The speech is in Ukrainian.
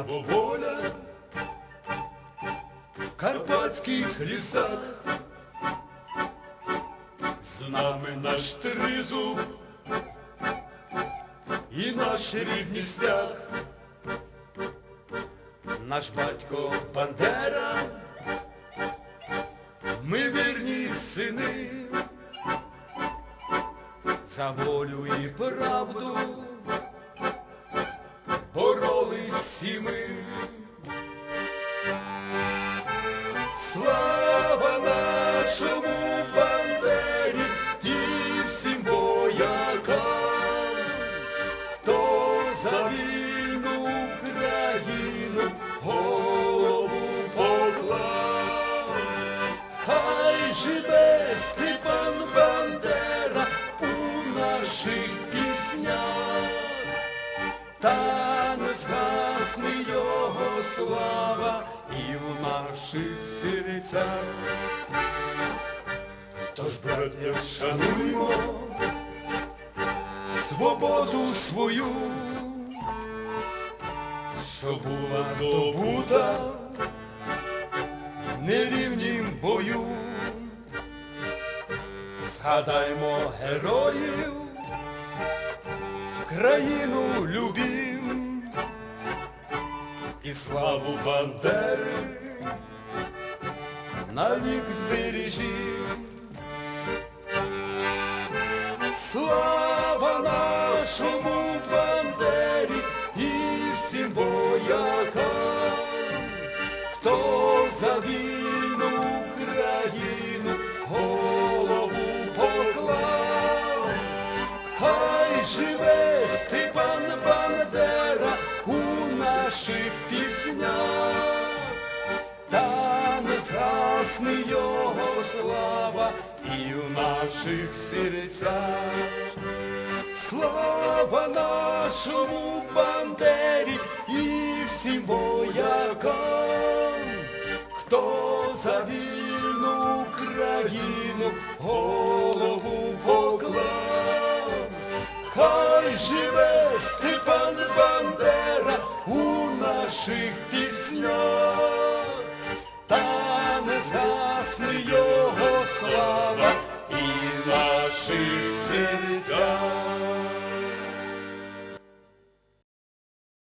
або воля. В карпатських лісах. З нами наш тризуб. І наш рідний стяг. Наш батько Бандера, ми вірні сини, за волю і правду за вільну Україну голову поклав. Хай живе Степан Бандера у наших піснях, та не згасне його слава і в наших серцях. Тож, браття, шануймо свободу свою, що була здобута в нерівнім бою. Згадаймо героїв, в країну любім і славу Бандери навік збережім. Слава нашому за вільну Україну голову поклав. Хай живе Степан Бандера у наших піснях, та не згасне його слава і в наших серцях. Слава нашому Бандері хто за вільну Україну голову поклав, хай живе Степан Бандера у наших піснях, та не згасне його слава і наших серцях.